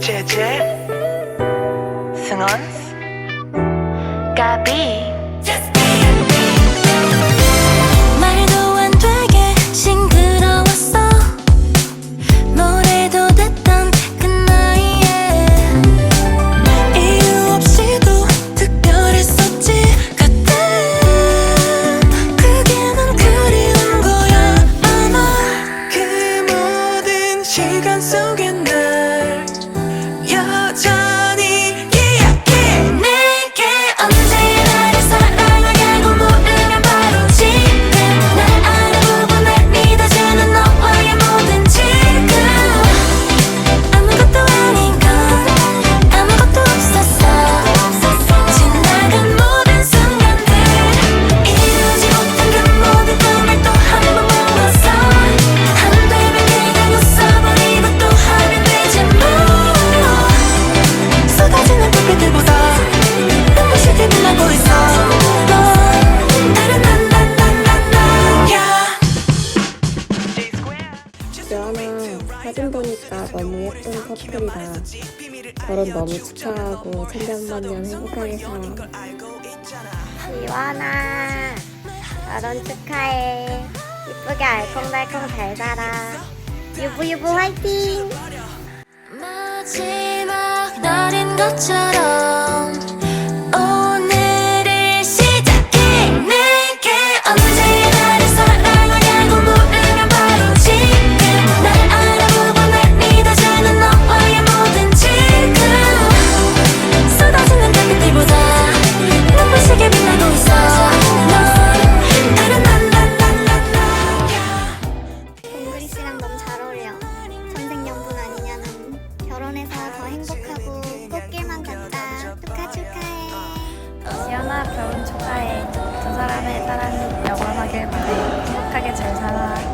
제제 승원 가비 드라마 사진 보니까 너무 예쁜 커플이라 결혼 너무 축하하고 천년만년 행복하게 살아 이완아 결혼 축하해. 이쁘게 알콩달콩 잘 살아 유부 유부 화이팅! 마지막 날인 것처럼 역사에 두 사람의 사랑이 영원하길 바래 행복하게 잘 살아.